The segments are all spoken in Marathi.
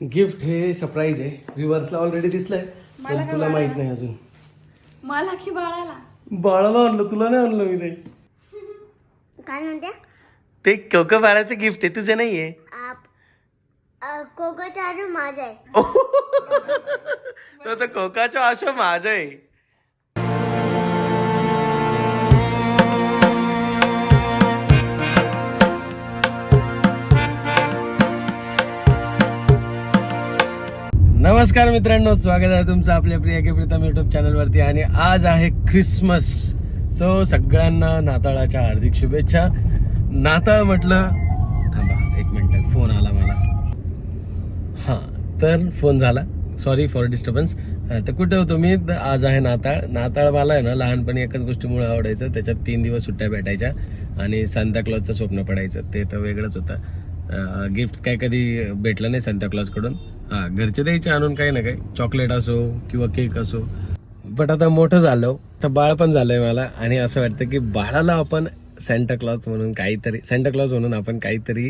गिफ्ट हे सरप्राईज आहे. व्ह्युअर्सला ऑलरेडी दिसलंय. मला पण काय तुला? माहीत नाही अजून. मला की बाळाला? बाळाला आणलं तुला नाही आणलं मी ते. काय म्हणते? ते कोको बाळाचं गिफ्ट आहे तुझं नाहीये. कोकोचा अजून माझा आहे. तो तर कोकाचा असं माझं आहे. नमस्कार मित्रांनो स्वागत आहे तुमचं आपल्या प्रिया के प्रीतम युट्यूब चॅनलवरती आणि आज आहे ख्रिसमस सो सगळ्यांना नाताळाच्या हार्दिक शुभेच्छा. नाताळ म्हटलं थांबा एक मिनिट फोन आला मला. हां तर फोन झाला. सॉरी फॉर डिस्टर्बन्स तर कुठे होतो मी तर आज आहे नाताळ. नाताळ मला आहे ना लहानपणी एकच गोष्टीमुळे आवडायचं. त्याच्यात तीन दिवस सुट्ट्या भेटायच्या आणि सांताक्लॉजचं स्वप्न पडायचं. ते तर वेगळंच होतं. गिफ्ट काय कधी भेटलं नाही सांताक्लॉजकडून हां घरचे द्यायचे आणून काही ना काही. चॉकलेट असो किंवा केक असो. बट आता मोठं झालं तर बाळ पण झालंय मला. आणि असं वाटतं की बाळाला आपण सेंटा क्लॉज म्हणून काहीतरी सेंटा क्लॉज म्हणून आपण काहीतरी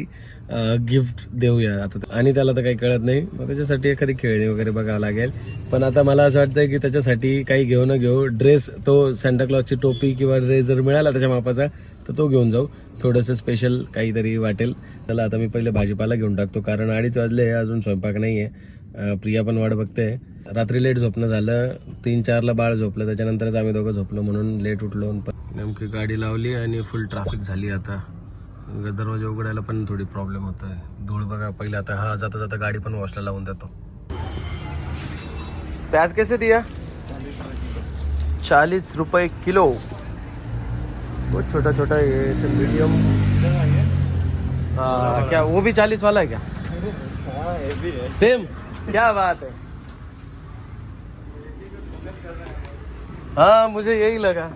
गिफ्ट देऊया. आता आणि त्याला तर काही कळत नाही. मग त्याच्यासाठी एखादी खेळणी वगैरे बघावं लागेल. पण आता मला असं वाटतं की त्याच्यासाठी काही घेऊ न घेऊ ड्रेस तो सेंटा क्लॉजची टोपी किंवा ड्रेस जर मिळाला त्याच्या मापाचा तर तो घेऊन जाऊ. थोडंसं स्पेशल काहीतरी वाटेल. त्याला आता मी पहिले भाजीपाला घेऊन टाकतो. कारण अडीच वाजले अजून स्वयंपाक नाही आहे प्रिया पण वाट बघते. रात्री लेट झोपणं झालं. तीन चारला बाळ झोपलं. त्याच्यानंतरच आम्ही दोघं झोपलो म्हणून लेट उठलो नेमकी गाडी लावली आणि फुल ट्रॅफिक झाली आता. दरवाजा उघडायला पण थोडी प्रॉब्लेम होत आहे धूळ बघा पहिले आता हा जाता जाता गाडी पण वॉशला लावून देतो. प्याज कैसे दिया? चालीस रुपए किलो. बहुत छोटा छोटा है ऐसे मीडियम हाँ क्या वो भी चालीस वाला है क्या सेम क्या बात है। हाँ मुझे यही लगा।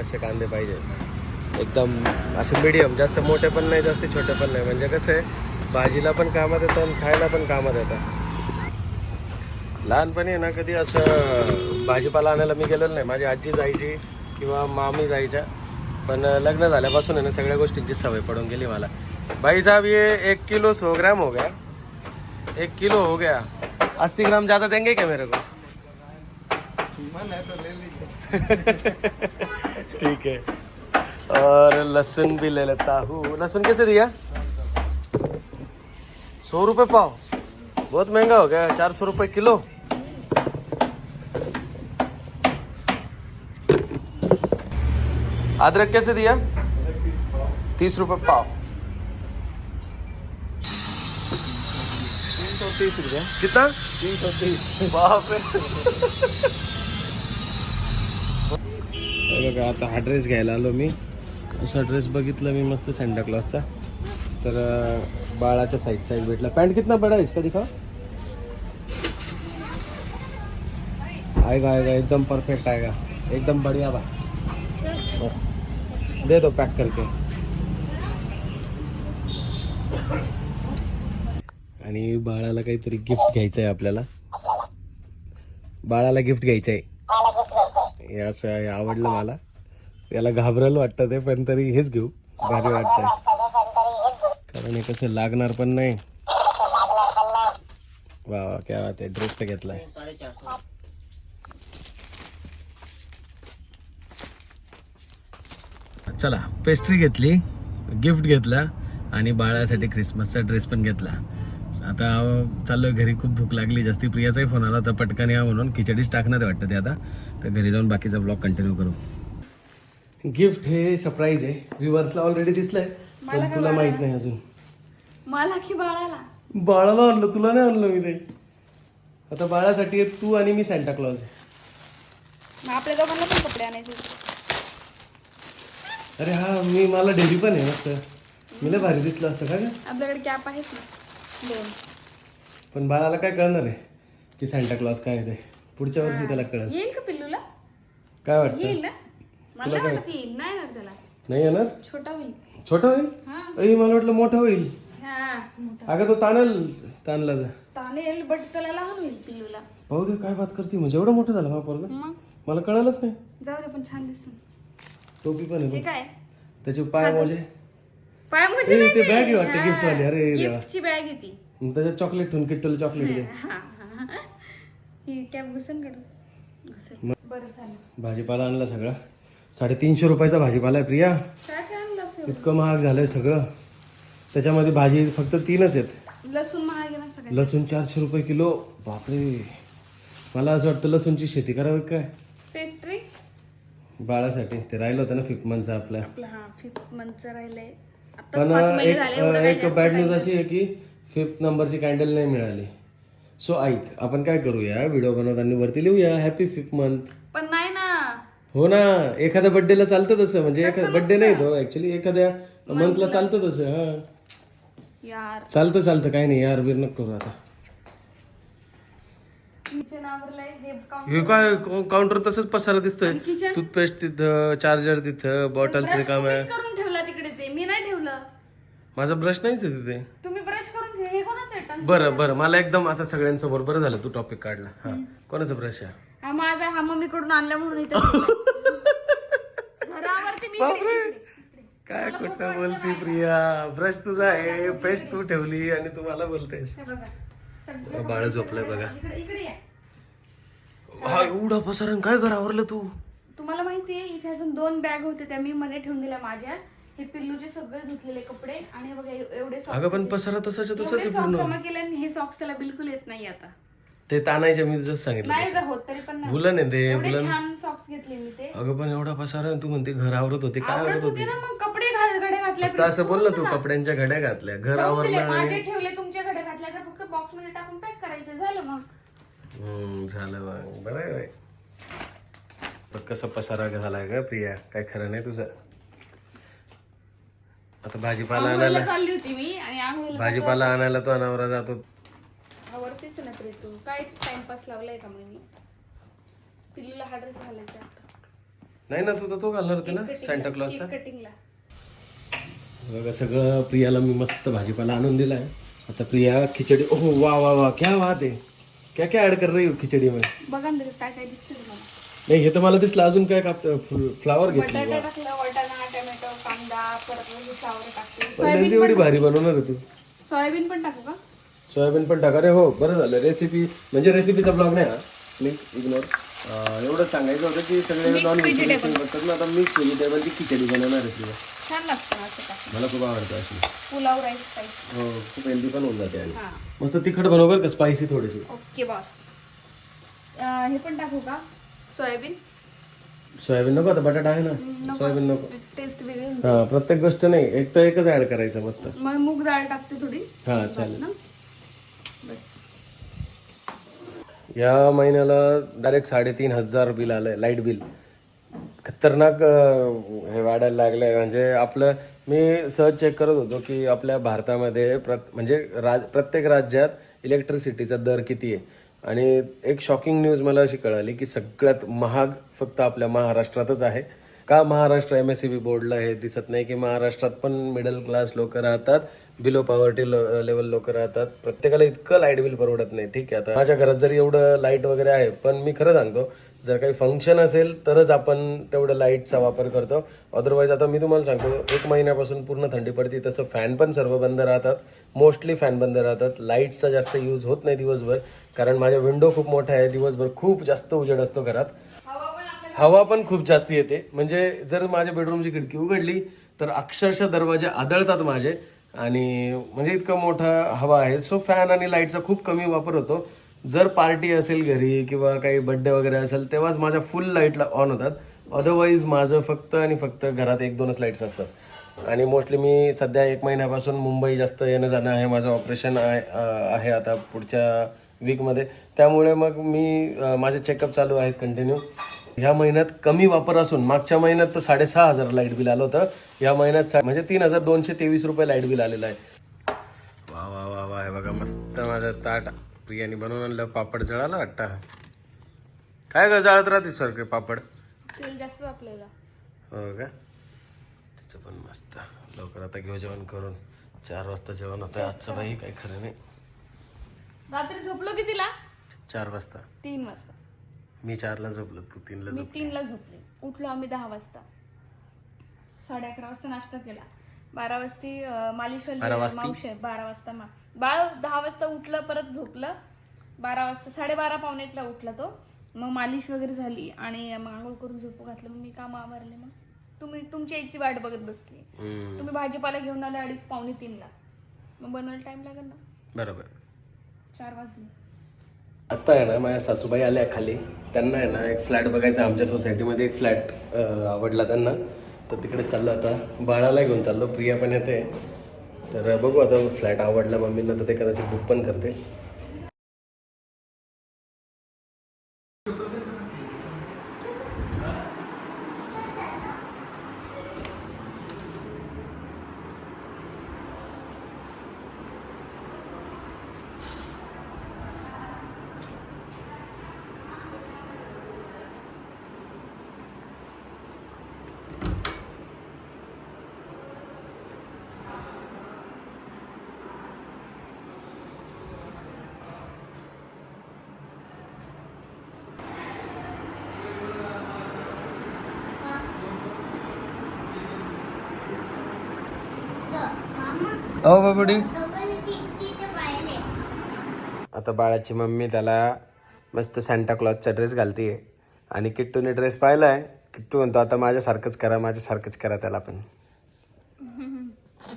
असे कांदे पाहिजे. एकदम असे मीडियम जास्त मोठे पण नाही जास्त छोटे पण नाही. म्हणजे कसं आहे भाजीला पण कामात येतं आणि खायला पण कामात येतं. लहानपणी आहे ना कधी असं भाजीपाला आणायला मी गेलेलो नाही. माझी आजी जायची किंवा मामी जायच्या. पण लग्न झाल्यापासून आहे ना, सगळ्या गोष्टींची सवय पडून गेली मला. भाई साहब, ये एक किलो सौ ग्राम हो गया. एक किलो हो गया. अस्सी ग्राम ज़्यादा देंगे क्या मेरे को? ठीक है. और लहसुन भी ले लेता हूँ. लहसुन कैसे दिया? सौ रुपये पाव. बहुत महँगा हो गया, चार सौ रुपये किलो. अदरक कैसे दिया? तीस रुपये पाव। तीन सौ तीस रुपये कितना? तीन सौ तीस। बाप रे। बघा आता हा ड्रेस घ्यायला आलो मी. असा ड्रेस बघितला मी मस्त सेंटा क्लॉसचा तर बाळाच्या साईज साईज भेटला. पॅन्ट कितना बड़ा है इसका दिखा आएगा आएगा एकदम परफेक्ट आएगा. एकदम बढ़िया बा मस्त. दे दो पैक करके। आणि बाळाला काहीतरी गिफ्ट घ्यायचं आहे आपल्याला. बाळाला गिफ्ट घ्यायचं आहे असं आवडलं मला. त्याला घाबरल वाटतं ते पण तरी हेच घेऊ. भारी वाटतंय. कारण हे कसं लागणार पण नाही. वा वा क्या वाटत ड्रेस तर घेतलाय. चला पेस्ट्री घेतली गिफ्ट घेतला आणि बाळासाठी क्रिसमसचा ड्रेस पण घेतला. आता चाललोय घरी खूप भूक लागली जास्ती प्रियाचाही फोन आला तर पटकन या म्हणून खिचडीच टाकणार आहे वाटतं ते आता. तर घरी जाऊन बाकीचा ब्लॉग कंटिन्यू करू. गिफ्ट हे सरप्राईज आहे. व्ह्युअर्सला ऑलरेडी दिसलंय पण तुला? माहीत नाही अजून. मला की बाळाला? बाळाला आणलं तुला नाही आणलं मी ते. आता बाळासाठी तू आणि मी सॅन्टा क्लॉज आपल्या दोघांना पण कपडे आणायचे अरे हा मी मला डेली पण आहे मस्त. मी लय भारी दिसलं असतं का ग? आपल्याकडे कॅप आहेत ना. दोन. पण बाळाला काय कळणार आहे की सॅन्टा क्लॉज काय आहे ते? पुढच्या वर्षी त्याला कळेल. येईल का पिल्लूला? काय वाटतं? येईल ना? मला नाही वाटत येईल. नाही ना त्याला. नाही येणार? छोटा होईल. छोटा होईल? हा. अई मला वाटलं मोठा होईल. हा मोठा. अगं तो ताणल ताणला जा. तानेल बट त्याला लहान होईल पिल्लूला. भाऊ दे काय बात करते. म्हणजे एवढं मोठं झालं माझं पोरगं? मग? मला कळालंच नाही. जाऊ दे पण छान दिसत. टोपी पण आहे बघ. काय? त्याचे पाय मोजे. पाय ए, ते bag आहे वाटतं gift वाली. अरे देवा. बॅग आहे ती. मग त्याच्यात चॉकलेट ठेवून किट्टूला चॉकलेट दे. हा, हा, हा. ही कॅब घुसन काढू घुसन. बरं झालं. भाजीपाला आणला सगळा. साडेतीनशे रुपयाचा भाजीपाला आहे प्रिया. काय काय आणलं असेल? इतकं महाग झालंय सगळं. त्याच्यामध्ये भाजी फक्त तीनच आहेत. लसूण महाग आहे ना सगळ्यात. लसूण चारशे रुपये किलो. बापरे. मला असं वाटतं लसूणची शेती करावी काय? पेस्ट्री बाळासाठी. ते राहिलं होतं ना फिकमनचं आपल्या आपलं. हा फिफ्थ मंथचं राहिलंय. पण पाच महिने एक झाले एवढं काही एक जास्त बॅड न्यूज. अशी आहे की फिफ्थ नंबरची कॅन्डल नाही मिळाली. सो ऐक आपण काय करूया? व्हिडिओ बनवताना वरती लिहूया. हॅपी फिफ्थ मंथ पण नाही ना. हो ना एखाद्या बर्थडेला चालतं तसं. म्हणजे एखादा बर्थडे नाही तो ऍक्च्युली एखाद्या मंथला चालतं तसं हा. यार. चालतं चालतं काही नाही यार बीर नको करू आता. किचन आवरलंय हे काय काउंटर तसंच पसारा दिसतंय. टूथपेस्ट तिथं चार्जर तिथं बॉटल्स रिकाम आहे करून ठेवला तिकडे ते. मी नाही ठेवलं. माझा ब्रश नाहीच आहे तिथे. तुम्ही ब्रश करून ठेव. हे कोणाचं आहे? बरं बरं. मला एकदम आता सगळ्यांसमोर बरं झालं. तू टॉपिक काढला. हा. कोणाचा ब्रश आहे? हा माझा. हा मम्मीकडून आणला म्हणून इथे ठेवलाय. घरावरती मी इकडे- इकडे. काय खोटं बोलती प्रिया. ब्रश तुझा आहे. पेस्ट तू ठेवली आणि तू मला बोलतेस. हे बघा. सगळं बाळ झोपलंय बघा. इकडे इकडे या. हा एवढा पसारण काय कर आवरलं तू? तुम्हाला माहितीये इथे अजून दोन बॅग होते त्या मी मध्ये ठेवून दिल्या माझ्या. हे पिल्लूचे सगळे धुतलेले कपडे आणि हे बघा एव- एवढे अगं पण. पसारा तसाच्या तसंच आहे पूर्ण. केले आणि हे सॉक्स त्याला बिलकुल येत नाही आता. ते ताणायचे मी तुझं सांगितलं नाही जर होत तरी पण नाही. बुलन आहे ते एवढे बुलन छान सॉक्स घेतले मी ते. अगं पण एवढा पसारा तू म्हणते घर आवरत होते काय आवरत आवडत होते होते? ना मग कपडे घा- घड्या घातल्या फक्त असं बोल ना तू कपड्यांच्या घड्या घातल्या घर. आवरलं माझे ठेवले तुमच्या घड्या घातल्या फक्त बॉक्समध्ये टाकून पॅक करायचं? झालं मग. झालं मग बरं आहे बाई. बघ कसं पसारा झालाय का प्रिया. काय खरं नाही तुझं? आता भाजीपाला आणायला चालली होती मी आणि आंघोळीला भाजीपाला आणायला तो अनावरा जातो. आवडतेच ना तरी तू. काहीच टाइमपास लावलाय का मग मी? पिल्लूला हा ड्रेस घालायचा आता. नाही ना तू तर तो घालणार होते ना सॅन्टा क्लॉसचा कटिंगला बघा सगळं प्रियाला मी मस्त भाजीपाला आणून दिलाय. आता प्रिया खिचडी ओहो वा वा वा क्या बात आहे. क्या क्या ऍड कर रही हो खिचडी में? बघा ना त्याच्यात काय काय दिसतं तुम्हाला. नाही हे तर मला दिसलं अजून काय काप फ्लावर घेतली बटाटा टाकलं वाटाणा टोमॅटो कांदा परत फ्लावर टाकते. पहिल्यांदा एवढी भारी बनवणार आहे तू. सोयाबीन पण टाकू का? सोयाबीन पण टाका. रे हो बरं झालं. रेसिपी म्हणजे रेसिपीचा ब्लॉग नाही हा? प्लीज इग्नोर एवढं सांगायचं होतं की सगळे नॉन व्हेजिटेबल बघतात ना आता मिक्स व्हेजिटेबलची खिचडी बनवणार आहे तुला. छान लागतं ना असं टाकून. मला खूप आवडतं अशी. पुलाव राईस टाईप हो खूप हेल्दी पण होऊन जाते आणि. हा. मस्त तिखट बनव बरं का स्पायसी थोडीशी? ओके बॉस हे पण टाकू का? सोयाबीन? सोयाबीन नको आता बटाटा आहे ना. सोयाबीन नको. टेस्ट वेगळी होते. हा प्रत्येक गोष्ट नाही एक तर एकच ऍड करायचं मस्त. मग मूग डाळ टाकते थोडी. हा चालेल. ना. बस. या महिन्याला डायरेक्ट साडेतीन हजार बिल आलंय लाइट बिल खतरनाक हे वाढायला लागलंय. म्हणजे आपलं मी सहज चेक करत होतो की आपल्या भारतामध्ये प्रत म्हणजे राज प्रत्येक राज्यात इलेक्ट्रिसिटीचा दर किती आहे? आणि एक शॉकिंग न्यूज मला अशी कळाली की सगळ्यात महाग फक्त आपल्या महाराष्ट्रातच आहे. का Maharashtra M S C B बोर्डला हे दिसत नाही की महाराष्ट्रात पण मिडल क्लास लोक राहतात बिलो पॉवर्टी लेवल लोक राहतात? प्रत्येकाला इतकं लाइट बिल परवडत नाही. ठीक आहे आता माझ्या घरात जरी एवढं लाइट वगैरे आहे पण मी खरं सांगतो जर काही फंक्शन असेल तरच आपण तेवढं लाईटचा वापर करतो. अदरवाईज आता मी तुम्हाला सांगतो एक महिन्यापासून पूर्ण थंडी पडते तसं फॅन पण सर्व बंद राहतात. मोस्टली फॅन बंद राहतात. लाईटचा जास्त यूज होत नाही दिवसभर. कारण माझ्या विंडो खूप मोठ्या आहे. दिवसभर खूप जास्त उजेड असतो घरात. हवा पण खूप जास्त येते. म्हणजे जर माझ्या बेडरूमची खिडकी उघडली तर अक्षरशः दरवाजे आदळतात माझे. आणि म्हणजे इतकं मोठा हवा आहे. सो फॅन आणि लाईटचा खूप कमी वापर होतो. जर पार्टी असेल घरी किंवा काही बड्डे वगैरे असेल तेव्हाच माझ्या फुल लाईटला ऑन होतात. अदरवाईज माझं फक्त आणि फक्त घरात एक दोनच लाईट्स असतात. आणि मोस्टली मी सध्या एक महिन्यापासून मुंबई जास्त येणं जाणं आहे माझं ऑपरेशन आहे आहे आता पुढच्या वीकमध्ये त्यामुळे मग मी माझे चेकअप चालू आहेत कंटिन्यू ह्या महिन्यात कमी वापर असून मागच्या महिन्यात तर साडेसहा हजार लाइट बिल आलं होतं. या महिन्यात सा- म्हणजे तीन हजार दोनशे तेवीस रुपये लाइट बिल आलेलं आहे. वा वा वा वा. हे बघा मस्त माझं ताट. प्रियाने बनवून आणलं पापड जळाला वाटतं. काय ग जाळत राहते सारखे पापड? तेल जास्त आपल्याला हो का? तिचं पण मस्त. लवकर आता घेऊ जेवण करून. चार वाजता जेवण होतं. आजचं बाई काही खरं नाही. रात्री झोपलो कितीला चार वाजता. तीन वाजता. मी चारला झोपलो तू तीनला मी झोप तीनला झोपले. उठलो आम्ही दहा वाजता. साडे अकरा वाजता नाश्ता केला. बारा वाजती बारा वाजती? मावशी आहे, बारा वाजता मा बाळ दहा वाजता उठलं परत झोपलं. बारा वाजता साडेबारा पावणेतला उठला तो. मग मालिश वगैरे झाली आणि मग आंघोळ करून झोपू घातलं. मग मी काम आवरले मग. तुम्ही तुमची यायची वाट बघत बसली. तुम्ही भाजीपाला घेऊन आले अडीच पावणे तीनला. मग बनवायला टाइम लागेल ना? बरोबर. चार वाजले. आता आहे ना माझ्या सासूबाई आल्या खाली. त्यांना आहे ना एक फ्लॅट बघायचा आमच्या सोसायटीमध्ये एक फ्लॅट आवडला त्यांना. तर तिकडे चाललो आता. बाळाला घेऊन चाललो. प्रिया पण येते. तर बघू आता फ्लॅट आवडला मम्मींना तर ते कदाचित बुक पण करते ओ बाबुडी. आता बाळाची मम्मी त्याला मस्त सांता क्लॉजचा ड्रेस घालतीये. आणि किट्टूने ड्रेस पाहिलाय. किट्टू म्हणतो आता माझ्यासारखंच करा माझ्यासारखंच करा त्याला पण.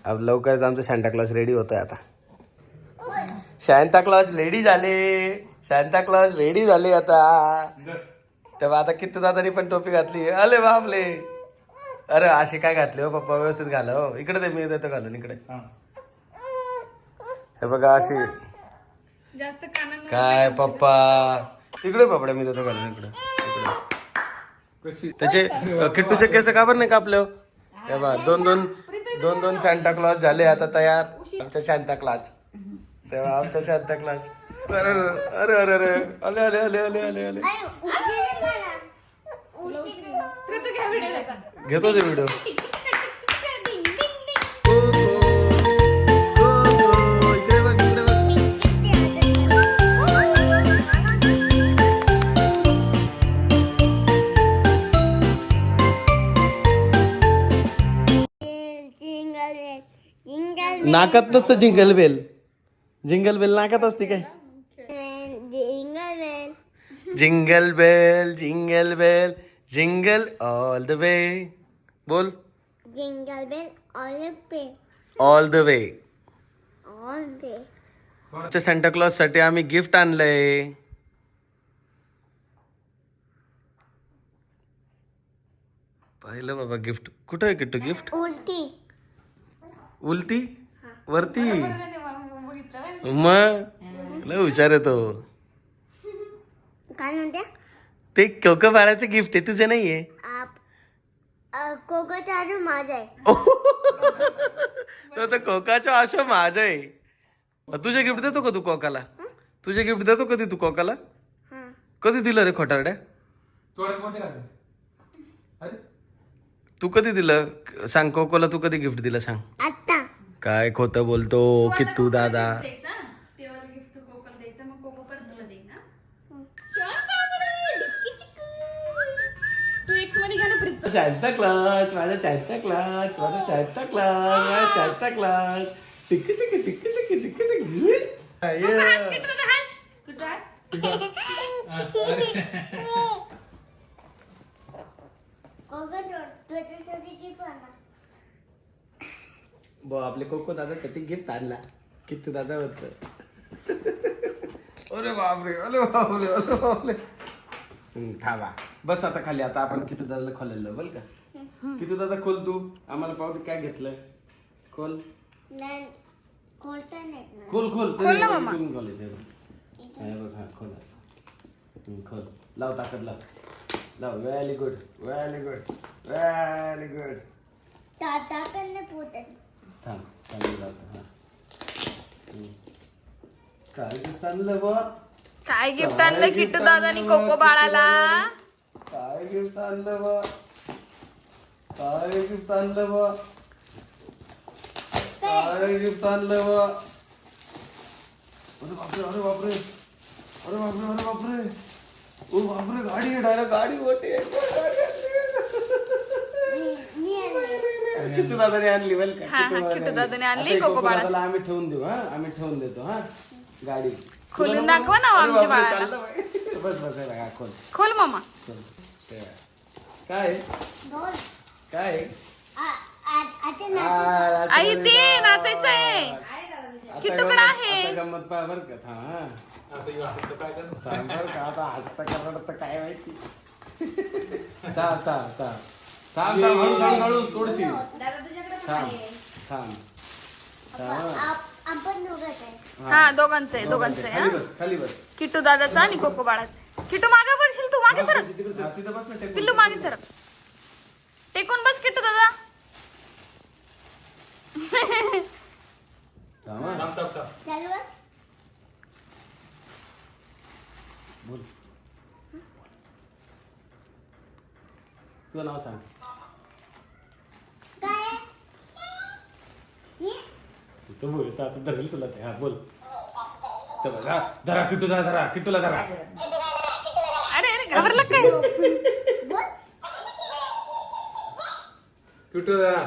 अब लवकरच आमचं सांता क्लॉज रेडी होतोय आता. शांता क्लॉज रेडी झाले. शांता क्लॉज रेडी झाले आता. तेव्हा आता किती दादानी पण टोपी घातली. अरे बापले. अरे अशी काय घातली हो पप्पा? व्यवस्थित घाला हो. इकडे ते मी देतो घालून इकडे. हे बघा अशी. जास्त कानांना काय पप्पा? इकडे पपड्या मी देतो घालून इकडे. इकडे. त्याचे किट्टूचे केस का बरं नाही कापले हो? हे बघा दोन दोन दोन दोन सांता क्लॉज झाले आता तयार. आमच्या शांता क्लास तेव्हा आमचा शांता क्लास अरे अरे अरे अरे. अरे अले अले अले अले अले कृतू घ्या व्हिडिओ नाकात नसतं जिंगल बेल. जिंगल बेल नाकात असते काय? Jingle bell jingle bell jingle all the way बोल. Jingle bell all pay all the way all Santa क्लॉजसाठी आम्ही गिफ्ट आणलंय. पाहिलं बाबा गिफ्ट कुठं आहे किट्टू गिफ्ट उलटी. उलती वरती. मग? लय हुशार आहे तो. काय म्हणते? ते कोको बाळाचं गिफ्ट आहे तुझं नाहीये. आप कोकोचा अजून माझा आहे. तो तर कोकाचा आशा माझा आहे. तुझे गिफ्ट देतो का तू कोकाला? तुझे गिफ्ट देतो कधी तू कोकाला? हा. कधी दिलं रे खोटारड्या? तू कधी दिलं? सांग कोकोला तू कधी गिफ्ट दिलं सांग. काय खोटं बोलतो की तू दादा चालता क्लास माझा चालता क्लास माझा चालता क्लास माझा चालता क्लास टिक्की चिक्की टिक्की चिक्की टिक्की चिक्की हास किती दादा हास कुठं हास कोको तुझ्यासाठी किती आणा बो आपले कोको दादा साठी गिफ्ट आणला. किती दादा होत. अरे बापरे अरे बापरे अरे बापरे. हम्म, थांबा. बस आता खाली आता आपण किती दादाला खोलायला बोल का? किती दादा खोल तू. आम्हाला पाहू दे काय घेतलं. खोल. नाही खोलता नाही ना खोल खोल. खोल हे बघ. हा, बघ खोल असं. हम्म, खोल. लाव ताकद लाव. लाव very good very good very good पोतात थांब चांगलं लावतो हा. काय गिफ्ट आणलं बा काय गिफ्ट आणलं किट्टू दादानी कोको बाळाला? काय गिफ्ट आणलं बा काय गिफ्ट आणलं बा काय गिफ्ट आणलं बा अरे बापरे अरे बापरे. अरे बापरे अरे बापरे. ओ बापरे गाडी आहे डायरेक्ट गाडी मोठी आहे मी मी आणले किट्टू दादाने आणली वेल हा, हा, किट्टू दादाने आणली कोको बाळाची. आम्ही ठेवून देऊ हा आम्ही ठेवून देतो हा गाडी खोलून? दाखवा ना हो अरे आमच्या बापरे, बाळाला. चाललं बाई. बस बस हे बघा, खोल खोल मामा खोल ते बघा. काय काय आ- आई बघा. ते नाचायचं आहे आता किट्टूकडे गंमत- आहे. आता गंमत पहा बरं का थांब हा. थांब बरं का आता हसतं का रडतं काय माहिती थांब थांब थांब थांब थांब हळू हळू हळू थोडीशी थांब थांब. थांब. आप- आपण दोघंच आहे. हा. दोघांचं आहे दोघांचं आहे खाली हा बस खाली बस. किट्टू दादाचा आणि कोको बाळाचा. किट्टू मागे पडशील तू मागे सरक. तिथं बस ना टेकून. पिल्लू मागे सरक. टेकून बस किट्टू दादा. थांब हा. चालू आहे? बोल. तुझं नाव सांग? तू बोल आता आता धरेल तुला ते. हा बोल. तर बघ, हा, धरा किट्टू धरा धरा. किट्टूला धरा. अरे अरे घाबरला काय? बोल. किट्टू धरा.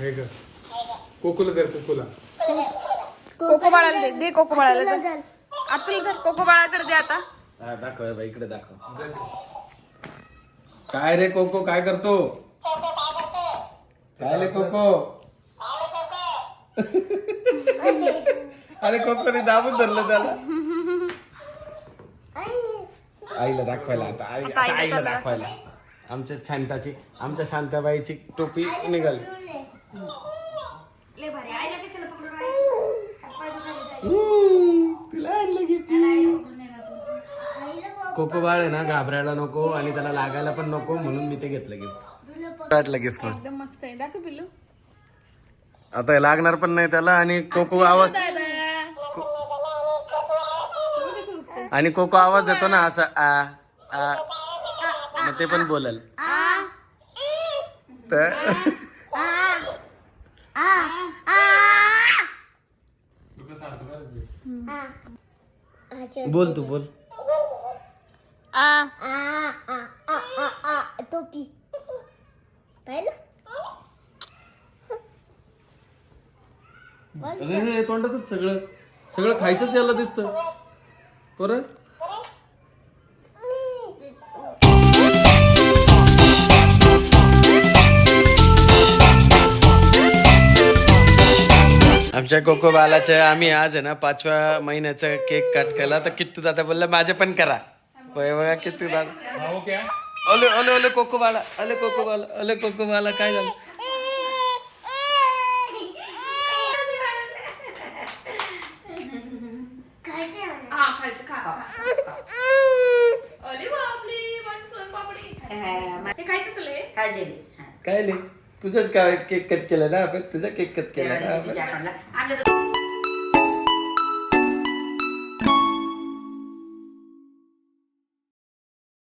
हे ग कोकोला दर कोकोला. कोको बाळाला दे दे कोको बाळाला. आतुल धर कोको बाळाकडे दे आता. हा दाखव बाई इकडे दाखव. काय रे कोको काय करतो? काय रे कोको? अरे कोकोने दाबून धरलं त्याला. आईला दाखवायला आता आई आता आईला. दाखवायला. आमच्या शांताची आमच्या शांताबाईची टोपी निघाल. तिला आणलं gift. कोको बाळ आहे ना घाबरायला नको आणि त्याला लागायला पण नको म्हणून मी ते घेतलं गिफ्ट वाटलं गिफ्ट एकदम मस्त आहे. दाखव पिल्लू. आता हे लागणार पण नाही त्याला आणि कोको आवाज आणि कोको आवाज देतो ना असं आ आ. मग ते पण बोलल. तर बोल तू बोल. आ. आ आ आ आ आ टोपी. पाहिलं? अरे हे तोंडातच सगळं. सगळं खायचंच याला दिसतं. परत आमच्या कोको बालाचं आम्ही आज आहे ना पाचव्या महिन्याचा केक कट केला. तर किट्टू दादा बोलला माझे पण करा. होय बघा किट्टू दादा हा क्या? ओले ओले ओले कोको बाला ओले कोको बाला ओले कोको बाला काय झालं? हा हे हे? काय नाही तुझंच काय केक कट केलं ना आपण? तुझा केक कट केला ना